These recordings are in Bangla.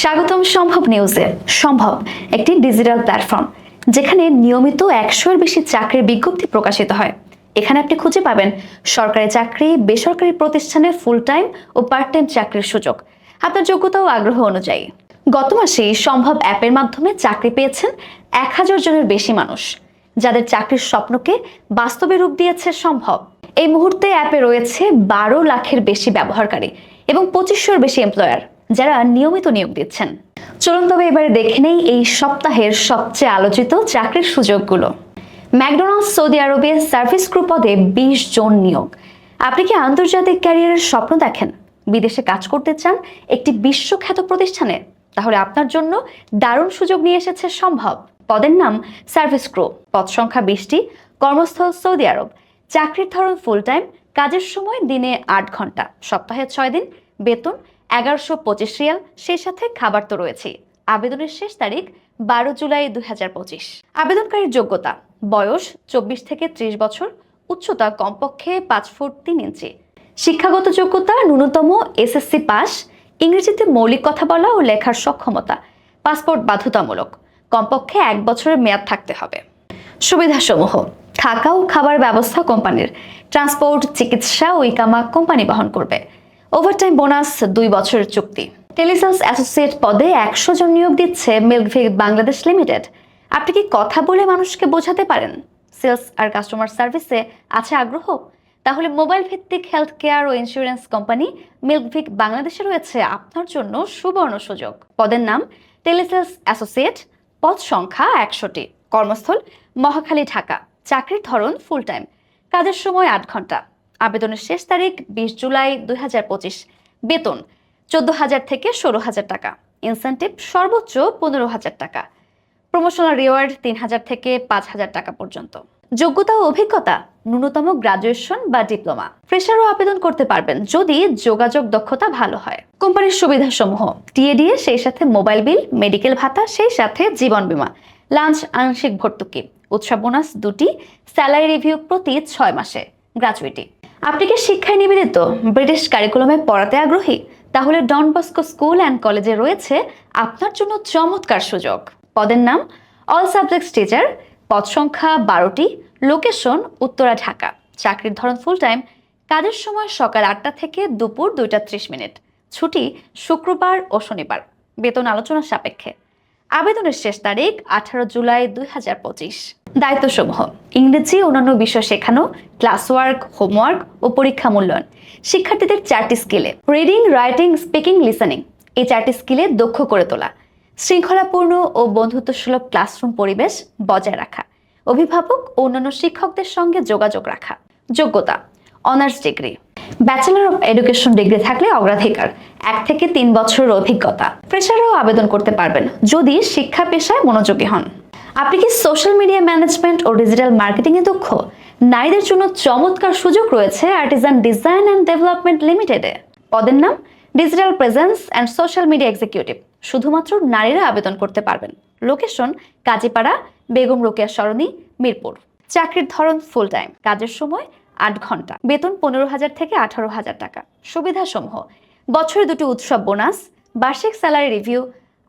স্বাগতম সম্ভব নিউজে। সম্ভব, একটি ডিজিটাল প্ল্যাটফর্ম যেখানে নিয়মিত একশোর বেশি চাকরির বিজ্ঞপ্তি প্রকাশিত হয়। এখানে আপনি খুঁজে পাবেন সরকারি চাকরি, বেসরকারি প্রতিষ্ঠানে ফুল টাইম ও পার্ট টাইম চাকরির সুযোগ। আপনার যোগ্যতা ও আগ্রহ অনুযায়ী। গত মাসে সম্ভব অ্যাপের মাধ্যমে চাকরি পেয়েছেন এক হাজার জনের বেশি মানুষ, যাদের চাকরির স্বপ্নকে বাস্তবে রূপ দিয়েছে সম্ভব। এই মুহূর্তে অ্যাপে রয়েছে বারো লাখের বেশি ব্যবহারকারী এবং পঁচিশশোর বেশি এমপ্লয়ার যারা নিয়মিত নিয়োগ দিচ্ছেন। চলুন তবে এবারে দেখে নেই এই সপ্তাহের সবচেয়ে আলোচিত চাকরির সুযোগগুলো। ম্যাকডোনাল্ডস, সৌদি আরবে সার্ভিস ক্রু পদে বিশ জন নিয়োগ। আপনি কি আন্তর্জাতিক ক্যারিয়ারের স্বপ্ন দেখেন? বিদেশে কাজ করতে চান? একটি বিশ্বখ্যাত প্রতিষ্ঠানে? তাহলে আপনার জন্য দারুণ সুযোগ নিয়ে এসেছে সম্ভব। পদের নাম সার্ভিস ক্রু। পদ সংখ্যা বিশটি। কর্মস্থল সৌদি আরব। চাকরির ধরন ফুল টাইম কাজের সময় দিনে আট ঘণ্টা। সপ্তাহে ছয় দিন। বেতন এগারোশো পঁচিশ রিয়াল। সেই সাথে খাবার তো রয়েছে আবেদনের শেষ তারিখ বারো জুলাই দুই হাজার পঁচিশ। আবেদনকারীর যোগ্যতা, বয়স চব্বিশ থেকে ত্রিশ বছর, উচ্চতা কমপক্ষে পাঁচ ফুট তিন ইঞ্চি। শিক্ষাগত যোগ্যতা, ন্যূনতম এসএসসি পাস, ইংরেজিতে মৌলিক কথা বলা ও লেখার সক্ষমতা, পাসপোর্ট বাধ্যতামূলক, কমপক্ষে এক বছরের মেয়াদ থাকতে হবে। সুবিধাসমূহ, থাকা ও খাবার ব্যবস্থা কোম্পানির, ট্রান্সপোর্ট, চিকিৎসা ও ইকামা কোম্পানি বহন করবে। ওভারটাইম বোনাস দুই বছরের চুক্তি। টেলিসেলস অ্যাসোসিয়েট পদে একশো জন নিয়োগ দিচ্ছে মিল্কভিক বাংলাদেশ লিমিটেড আপনি কি কথা বলে মানুষকে বোঝাতে পারেন? সেলস আর কাস্টমার সার্ভিসে আছে আগ্রহ? তাহলে মোবাইল ভিত্তিক হেলথ কেয়ার ও ইন্স্যুরেন্স কোম্পানি মিল্কভিক বাংলাদেশে রয়েছে আপনার জন্য সুবর্ণ সুযোগ। পদের নাম টেলিসেলস অ্যাসোসিয়েট পদ সংখ্যা একশোটি। কর্মস্থল মহাখালী, ঢাকা। চাকরির ধরন ফুল টাইম কাজের সময় আট ঘণ্টা। আবেদনের শেষ তারিখ বিশ জুলাই দুই হাজার পঁচিশ। বেতন চোদ্দ হাজার থেকে ষোলো হাজার টাকা। ইনসেন্টিভ সর্বোচ্চ পনেরো হাজার টাকা। প্রমোশনাল রিওয়ার্ড তিন হাজার থেকে পাঁচ হাজার টাকা পর্যন্ত। যোগ্যতা ও অভিজ্ঞতা, ন্যূনতম গ্রাজুয়েশন বা ডিপ্লোমা। ফ্রেশারও আবেদন করতে পারবেন যদি যোগাযোগ দক্ষতা ভালো হয়। কোম্পানির সুবিধাসমূহ, টিএডিএ সেই সাথে মোবাইল বিল, মেডিকেল ভাতা, সেই সাথে জীবন বীমা। লাঞ্চ, আংশিক ভর্তুকি। উৎসব বোনাস দুটি, স্যালারি রিভিউ প্রতি ছয় মাসে। গ্র্যাচুইটি আপনি কি শিক্ষায় নিবেদিত? ব্রিটিশ কারিকুলামে পড়াতে আগ্রহী? তাহলে ডন বস্কো স্কুল অ্যান্ড কলেজে রয়েছে আপনার জন্য চমৎকার সুযোগ। পদের নাম, অল সাবজেক্টস টিচার, পদ সংখ্যা বারোটি, লোকেশন উত্তরা, ঢাকা। চাকরির ধরন ফুল টাইম কাজের সময় সকাল আটটা থেকে দুপুর দুইটা ত্রিশ মিনিট। ছুটি শুক্রবার ও শনিবার। বেতন আলোচনা সাপেক্ষে। আবেদনের শেষ তারিখ আঠারো জুলাই দুই হাজার পঁচিশ। দায়িত্বসমূহ। ইংরেজি, অন্যান্য বিষয় শেখানো ক্লাস ওয়ার্ক হোমওয়ার্ক ও পরীক্ষা মূল্যায়ন। শিক্ষার্থীদের চারটি স্কিলে রিডিং রাইটিং স্পিকিং লিসেনিং এই চারটি স্কিলে দক্ষ করে তোলা। শৃঙ্খলাপূর্ণ ও বন্ধুত্বসুলভ ক্লাসরুম পরিবেশ বজায় রাখা। অভিভাবক ও অন্যান্য শিক্ষকদের সঙ্গে যোগাযোগ রাখা। যোগ্যতা honours degree bachelor of education degree থাকলে অগ্রাধিকার। এক থেকে তিন বছরের অভিজ্ঞতা। ফ্রেশাররাও আবেদন করতে পারবেন। যদি শিক্ষা পেশায় মনোযোগী হন। আপনি কি সোশ্যাল মিডিয়া ম্যানেজমেন্ট ও ডিজিটাল মার্কেটিং এ দক্ষ? নারীদের জন্য চমৎকার সুযোগ রয়েছে আর্টিজান ডিজাইন অ্যান্ড ডেভেলপমেন্ট লিমিটেডে পদের নাম digital presence and social media executive শুধুমাত্র নারীরা আবেদন করতে পারবেন। লোকেশন কাজীপাড়া, বেগম রোকেয়া সরণি, মিরপুর। চাকরির ধরন ফুল টাইম কাজের সময় আট ঘণ্টা। বেতন পনেরো হাজার থেকে আঠারো হাজার টাকা। সুবিধাসমূহ। বছরে দুটি উৎসব বোনাস বার্ষিক স্যালারি রিভিউ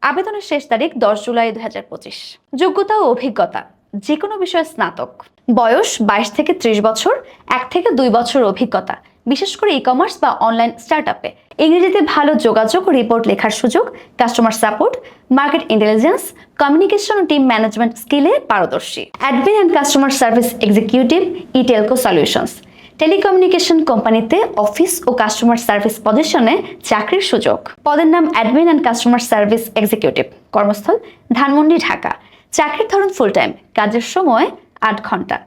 আবেদনের শেষ তারিখ দশ জুলাই পঁচিশ। যোগ্যতা ও অভিজ্ঞতা যে কোনো বিষয়ে স্নাতক। বয়স বাইশ থেকে ত্রিশ বছর, এক থেকে দুই বছর অভিজ্ঞতা, বিশেষ করে ই কমার্স বা অনলাইন স্টার্ট আপে ইংরেজিতে ভালো যোগাযোগ রিপোর্ট লেখার সুযোগ customer support market intelligence communication team management স্কিলে পারদর্শী। Admin and customer service executive ইটেলকো solutions telecommunication কোম্পানিতে অফিস ও কাস্টমার সার্ভিস পজিশনে চাকরির সুযোগ। পদের নাম admin and customer service executive. কর্মস্থল ধানমন্ডি, ঢাকা। চাকরির ধরন ফুল টাইম কাজের সময় আট ঘণ্টা।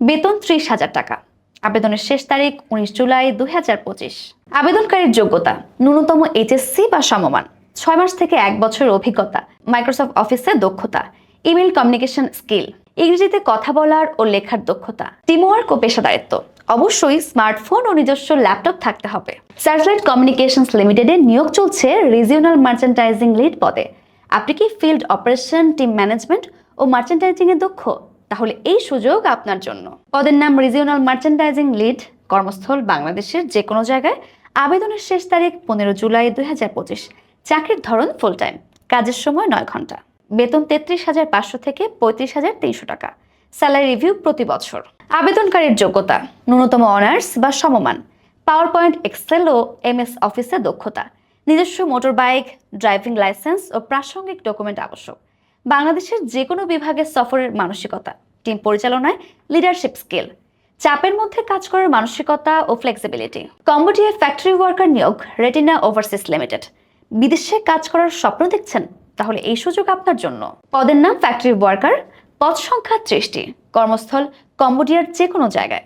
বেতন ত্রিশ হাজার টাকা। আবেদনের শেষ তারিখ উনিশ জুলাই দুই হাজার পঁচিশ। আবেদনকারীর যোগ্যতা। ন্যূনতম এইচএসসি বা সমমান। ছয় মাস থেকে এক বছরের অভিজ্ঞতা। মাইক্রোসফট অফিসে দক্ষতা। Email communication skill. ইংরেজিতে কথা বলার ও লেখার দক্ষতা। টিমওয়ার্ক ও পেশাদারিত্ব। অবশ্যই স্মার্টফোন ও নিজস্ব ল্যাপটপ থাকতে হবে। স্যাটেলাইট কমিউনিকেশনস লিমিটেডে নিয়োগ চলছে রিজিওনাল মার্চেন্টাইজিং লিড পদে। আপনি কি ফিল্ড অপারেশন টিম ম্যানেজমেন্ট ও মার্চেন্টাইজিং এ দক্ষ? তাহলে এই সুযোগ আপনার জন্য। পদের নাম রিজিওনাল মার্চেন্টাইজিং লিড কর্মস্থল বাংলাদেশের যে কোনো জায়গায়। আবেদনের শেষ তারিখ পনেরো জুলাই দুই হাজার পঁচিশ। চাকরির ধরন ফুল টাইম কাজের সময় নয় ঘণ্টা। বেতন তেত্রিশ হাজার পাঁচশো থেকে পঁয়ত্রিশ হাজার তিনশো টাকা। স্যালারি রিভিউ প্রতি বছর। আবেদনকারীর যোগ্যতা, ন্যূনতম অনার্স বা সমমান পাওয়ার পয়েন্ট এক্সেল ও এমএস অফিসে দক্ষতা, নিজস্ব মোটর বাইক ড্রাইভিং লাইসেন্স ও প্রাসঙ্গিক ডকুমেন্ট আবশ্যক, বাংলাদেশের যে কোনো বিভাগে সফরের মানসিকতা, টিম পরিচালনায় লিডারশিপ স্কিল চাপের মধ্যে কাজ করার মানসিকতা ও ফ্লেক্সিবিলিটি কম্বোডিয়া ফ্যাক্টরি ওয়ার্কার নিয়োগ রেটিনা ওভারসিস লিমিটেড বিদেশে কাজ করার স্বপ্ন দেখছেন? তাহলে এই সুযোগ আপনার জন্য। পদের নাম ফ্যাক্টরি ওয়ার্কার পদ সংখ্যা ত্রিশটি। কর্মস্থল কম্বোডিয়ার যে কোনো জায়গায়।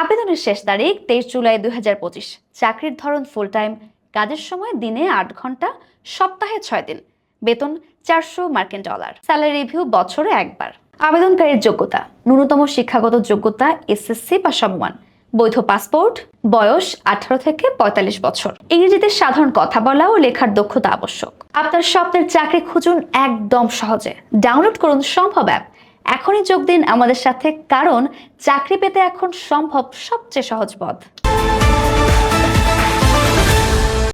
আবেদনের শেষ তারিখ তেইশ জুলাই দুই হাজার পঁচিশ। চাকরির ধরন ফুল টাইম কাজের সময় দিনে আট ঘণ্টা, সপ্তাহে ছয় দিন। বেতন চারশো মার্কিন ডলার। স্যালারি রিভিউ বছরে একবার। আবেদনকারীর যোগ্যতা। ন্যূনতম শিক্ষাগত যোগ্যতা এসএসসি বা সমমান বৈধ পাসপোর্ট। বয়স আঠারো থেকে পঁয়তাল্লিশ বছর। ইংরেজিতে সাধারণ কথা বলা ও লেখার দক্ষতা আবশ্যক। আপনার স্বপ্নের চাকরি খুঁজুন একদম সহজে। ডাউনলোড করুন সম্ভব অ্যাপ এখনই যোগ দিন আমাদের সাথে কারণ চাকরি পেতে এখন সম্ভব সবচেয়ে সহজ পথ।